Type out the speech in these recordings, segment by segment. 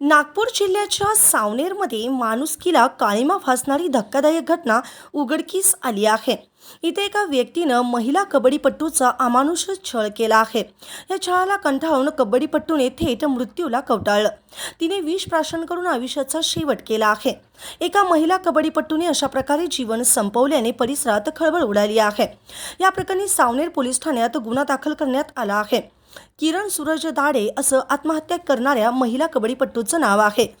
नागपूर जिल्ह्याच्या सावनेरमध्ये माणुसकीला काळीमा फासणारी धक्कादायक घटना उघडकीस आली आहे. इथे एका व्यक्तीनं महिला कबड्डीपट्टूचा अमानुष छळ केला आहे. या छळाला कंठाळून कबड्डीपट्टूने थेट मृत्यूला कवटाळलं. तिने विष प्राशन करून आयुष्याचा शेवट केला आहे. एका महिला कबड्डीपट्टूने अशा प्रकारे जीवन संपवल्याने परिसरात खळबळ उडाली आहे. या प्रकरणी सावनेर पोलीस ठाण्यात गुन्हा दाखल करण्यात आला आहे. किरण सूरज दाडे असं आत्महत्या करणाऱ्या महिला कबड्डीपट्टूचं नाव आहे.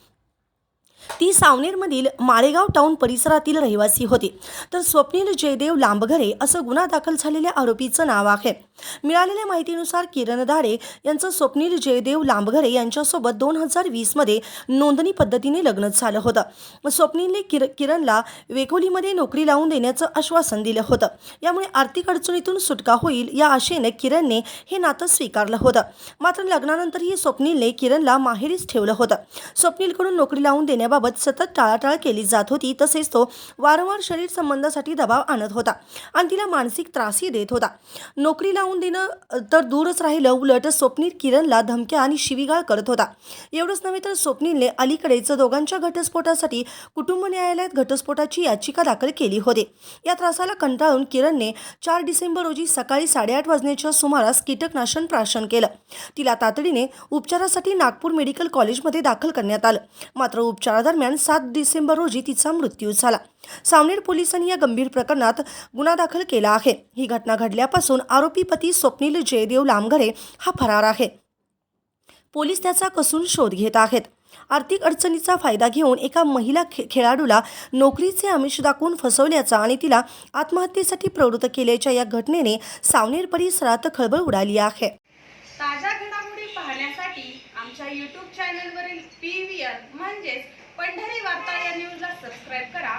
ती सावनेरमधील माळेगाव टाउन परिसरातील रहिवासी होती. तर स्वप्नील जयदेव लांबघरे असं गुन्हा दाखल झालेल्या आरोपीचं नाव आहे. मिळालेल्या माहितीनुसार किरण धाडे यांचं स्वप्नील जयदेव लांबघरे यांच्यासोबत दोन हजार वीसमध्ये नोंदणी पद्धतीने लग्न झालं होतं. स्वप्नीलने किर किरणला वेकोलीमध्ये नोकरी लावून देण्याचं आश्वासन दिलं होतं. यामुळे आर्थिक अडचणीतून सुटका होईल या आशेने किरणने हे नातं स्वीकारलं होतं. मात्र लग्नानंतरही स्वप्नीलने किरणला माहेरीच ठेवलं होतं. स्वप्नीलकडून नोकरी लावून देण्याबाबत सतत टाळाटाळ केली जात होती तसेच तो वारंवार शरीर संबंधासाठी दबाव आणत होता आणि तिला मानसिक त्रासही देत होता. नोकरीला लावून देणं तर दूरच राहिलं. उलट स्वप्नील किरणला धमक्या आणि शिवीगाळ करत होता. एवढंच नव्हे तर स्वप्नीलने अलीकडेच दोघांच्या घटस्फोटासाठी कुटुंब न्यायालयात घटस्फोटाची याचिका दाखल केली होती. या त्रासाला कंटाळून किरणने चार डिसेंबर रोजी सकाळी साडेआठ वाजण्याच्या सुमारास कीटकनाशन प्राशन केलं. तिला तातडीने उपचारासाठी नागपूर मेडिकल कॉलेजमध्ये दाखल करण्यात आलं. मात्र उपचारादरम्यान सात डिसेंबर रोजी तिचा मृत्यू झाला. सावनेर पोलिसांनी या गंभीर प्रकरणात गुन्हा दाखल केला आहे. ही घटना घडल्यापासून आरोपी पती स्वप्नील जयदेव लांबघरे हा फरार आहे. पोलीस त्याचा कसून शोध घेत आहेत. आर्थिक अडचणीचा फायदा घेऊन एका महिला खे खेळाडूला नोकरीचे आमिष दाखवून फसवल्याचा आणि तिला आत्महत्येसाठी प्रवृत्त केल्याच्या या घटनेने सावनेर परिसरात खळबळ उडाली आहे. ताज्या घडामोडी पाहण्यासाठी आमच्या यूट्यूब चॅनलवरील पी व्ही आर म्हणजेच पंढरी वार्ता या न्यूजला सबस्क्राईब करा.